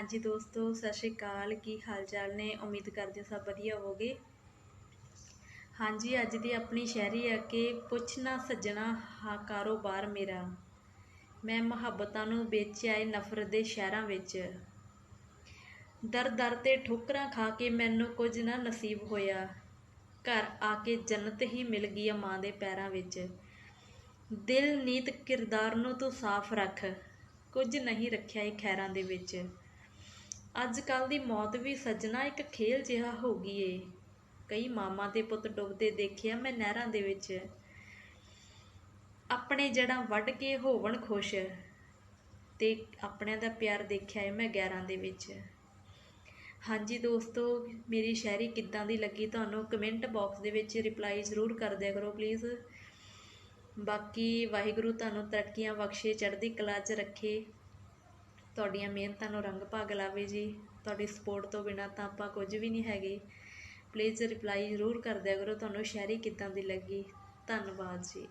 ਹਾਂਜੀ ਦੋਸਤੋ, ਸਤਿ ਸ਼੍ਰੀ ਅਕਾਲ। ਕੀ ਹਾਲ ਚਾਲ ਨੇ? ਉਮੀਦ ਕਰਦੇ ਸਭ ਵਧੀਆ ਹੋਵੋਗੇ। ਹਾਂਜੀ, ਅੱਜ ਦੀ ਆਪਣੀ ਸ਼ਾਇਰੀ ਹੈ ਕਿ ਪੁੱਛ ਨਾ ਸੱਜਣਾ ਹਾਂ ਕਾਰੋਬਾਰ ਮੇਰਾ। ਮੈਂ ਮੁਹੱਬਤਾਂ ਨੂੰ ਵੇਚਿਆ ਏ ਨਫ਼ਰਤ ਦੇ ਸ਼ਹਿਰਾਂ ਵਿੱਚ। ਦਰ ਦਰ ਤੇ ਠੋਕਰਾਂ ਖਾ ਕੇ ਮੈਨੂੰ ਕੁਝ ਨਾ ਨਸੀਬ ਹੋਇਆ। ਘਰ ਆ ਕੇ ਜੰਨਤ ਹੀ ਮਿਲ ਗਈ ਆ ਮਾਂ ਦੇ ਪੈਰਾਂ ਵਿੱਚ। ਦਿਲ ਨੀਤ ਕਿਰਦਾਰ ਨੂੰ ਤੂੰ ਸਾਫ਼ ਰੱਖ। ਕੁਝ ਨਹੀਂ ਰੱਖਿਆ ਇਹ ਖੈਰਾਂ ਦੇ ਵਿੱਚ। ਅੱਜ ਕੱਲ ਦੀ ਮੌਤ ਵੀ ਸੱਜਣਾ ਇੱਕ ਖੇਲ ਜਿਹਾ ਹੋ ਗਈ ਏ। ਕਈ ਮਾਮਾ ਦੇ ਪੁੱਤ ਡੁੱਬਦੇ ਦੇਖਿਆ ਮੈਂ ਨਹਿਰਾਂ ਦੇ ਵਿੱਚ। ਆਪਣੇ ਜੜਾਂ ਵੱਢ ਕੇ ਹੋਵਣ ਖੁਸ਼ ਤੇ ਆਪਣਿਆਂ ਦਾ ਪਿਆਰ ਦੇਖਿਆ ਏ ਮੈਂ ਗੈਰਾਂ ਦੇ ਵਿੱਚ। ਹਾਂਜੀ ਦੋਸਤੋ, ਮੇਰੀ ਸ਼ਾਇਰੀ ਕਿੱਦਾਂ ਦੀ ਲੱਗੀ ਤੁਹਾਨੂੰ ਕਮੈਂਟ ਬਾਕਸ ਦੇ ਵਿੱਚ ਰਿਪਲਾਈ ਜ਼ਰੂਰ ਕਰ ਦਿਆ ਕਰੋ ਪਲੀਜ਼। ਬਾਕੀ ਵਾਹਿਗੁਰੂ ਤੁਹਾਨੂੰ ਤਰੱਕੀਆਂ ਬਖਸ਼ੇ, ਚੜ੍ਹਦੀ ਕਲਾ 'ਚ ਰੱਖੇ। ਤੁਹਾਡੀਆਂ ਮਿਹਨਤਾਂ ਨੂੰ ਰੰਗ ਭਾਗ ਲਾਵੇ ਜੀ। ਤੁਹਾਡੀ ਸਪੋਰਟ ਤੋਂ ਬਿਨਾ ਤਾਂ ਆਪਾਂ ਕੁਝ ਵੀ ਨਹੀਂ ਹੈਗੇ। ਪਲੀਜ਼ ਰਿਪਲਾਈ ਜ਼ਰੂਰ ਕਰ ਦਿਆ ਕਰੋ। ਤੁਹਾਨੂੰ ਸ਼ਾਇਰੀ ਕਿੱਦਾਂ ਦੀ ਲੱਗੀ? ਧੰਨਵਾਦ ਜੀ।